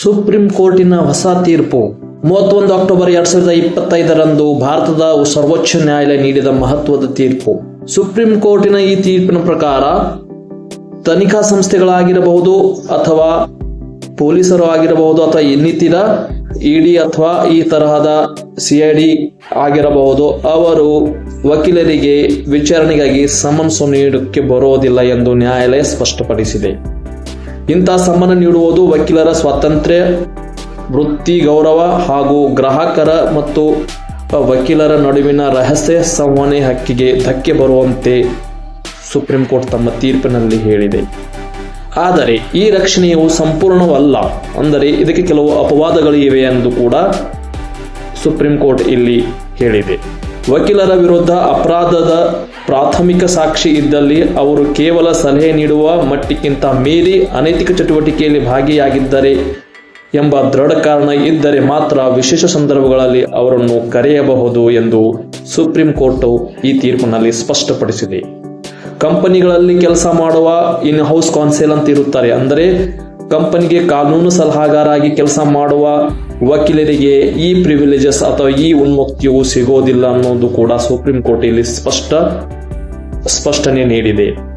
Supreme ಕೋರ್ಟಿನ ಹೊಸ ತೀರ್ಪು. ಮೂವತ್ತೊಂದು ಅಕ್ಟೋಬರ್ ಎರಡ್ ಸಾವಿರದ ಇಪ್ಪತ್ತೈದರಂದು ಭಾರತದ ಸರ್ವೋಚ್ಚ ನ್ಯಾಯಾಲಯ ನೀಡಿದ ಮಹತ್ವದ ತೀರ್ಪು. ಸುಪ್ರೀಂ ಕೋರ್ಟಿನ ಈ ತೀರ್ಪಿನ ಪ್ರಕಾರ, ತನಿಖಾ ಸಂಸ್ಥೆಗಳಾಗಿರಬಹುದು ಅಥವಾ ಪೊಲೀಸರು ಆಗಿರಬಹುದು ಅಥವಾ ಇನ್ನಿತರ ಇಡಿ ಅಥವಾ ಈ ತರಹದ ಸಿಐಡಿ ಆಗಿರಬಹುದು, ಅವರು ವಕೀಲರಿಗೆ ವಿಚಾರಣೆಗಾಗಿ ಸಮನ್ಸು ನೀಡಕ್ಕೆ ಬರುವುದಿಲ್ಲ ಎಂದು ನ್ಯಾಯಾಲಯ ಸ್ಪಷ್ಟಪಡಿಸಿದೆ. ಇಂಥ ಸಮ್ಮನ ನೀಡುವುದು ವಕೀಲರ ಸ್ವಾತಂತ್ರ್ಯ, ವೃತ್ತಿ ಗೌರವ ಹಾಗೂ ಗ್ರಾಹಕರ ಮತ್ತು ವಕೀಲರ ನಡುವಿನ ರಹಸ್ಯ ಸಂವಹನೆ ಹಕ್ಕಿಗೆ ಧಕ್ಕೆ ಬರುವಂತೆ ಸುಪ್ರೀಂ ಕೋರ್ಟ್ ತಮ್ಮ ತೀರ್ಪಿನಲ್ಲಿ ಹೇಳಿದೆ. ಆದರೆ ಈ ರಕ್ಷಣೆಯು ಸಂಪೂರ್ಣವಲ್ಲ ಅಂದರೆ ಇದಕ್ಕೆ ಕೆಲವು ಅಪವಾದಗಳು ಇವೆ ಎಂದು ಕೂಡ ಸುಪ್ರೀಂ ಕೋರ್ಟ್ ಇಲ್ಲಿ ಹೇಳಿದೆ. ವಕೀಲರ ವಿರುದ್ಧ ಅಪರಾಧದ ಪ್ರಾಥಮಿಕ ಸಾಕ್ಷಿ ಇದ್ದಲ್ಲಿ ಅವರು ಕೇವಲ ಸಲಹೆ ನೀಡುವ ಮಟ್ಟಕ್ಕಿಂತ ಮೀರಿ ಅನೈತಿಕ ಚಟುವಟಿಕೆಯಲ್ಲಿ ಭಾಗಿಯಾಗಿದ್ದರೆ ಎಂಬ ದೃಢ ಕಾರಣ ಇದ್ದರೆ ಮಾತ್ರ ವಿಶೇಷ ಸಂದರ್ಭಗಳಲ್ಲಿ ಅವರನ್ನು ಕರೆಯಬಹುದು ಎಂದು ಸುಪ್ರೀಂ ಕೋರ್ಟ್ ಈ ತೀರ್ಪಿನಲ್ಲಿ ಸ್ಪಷ್ಟಪಡಿಸಿದೆ. ಕಂಪನಿಗಳಲ್ಲಿ ಕೆಲಸ ಮಾಡುವ ಇನ್ ಹೌಸ್ ಕೌನ್ಸಿಲ್ ಅಂತ ಇರುತ್ತಾರೆ ಅಂದರೆ ಕಂಪನಿಗೆ ಕಾನೂನು ಸಲಹಾಗಾರಾಗಿ ಕೆಲಸ ಮಾಡುವ ವಕೀಲರಿಗೆ ಈ ಪ್ರಿವಿಲೇಜಸ್ ಅಥವಾ ಈ ಉನ್ಮುಕ್ತಿಯು ಸಿಗೋದಿಲ್ಲ ಅನ್ನೋದು ಕೂಡ ಸುಪ್ರೀಂ ಕೋರ್ಟ್ ಇಲ್ಲಿ ಸ್ಪಷ್ಟ ಸ್ಪಷ್ಟನೆ ನೀಡಿದೆ.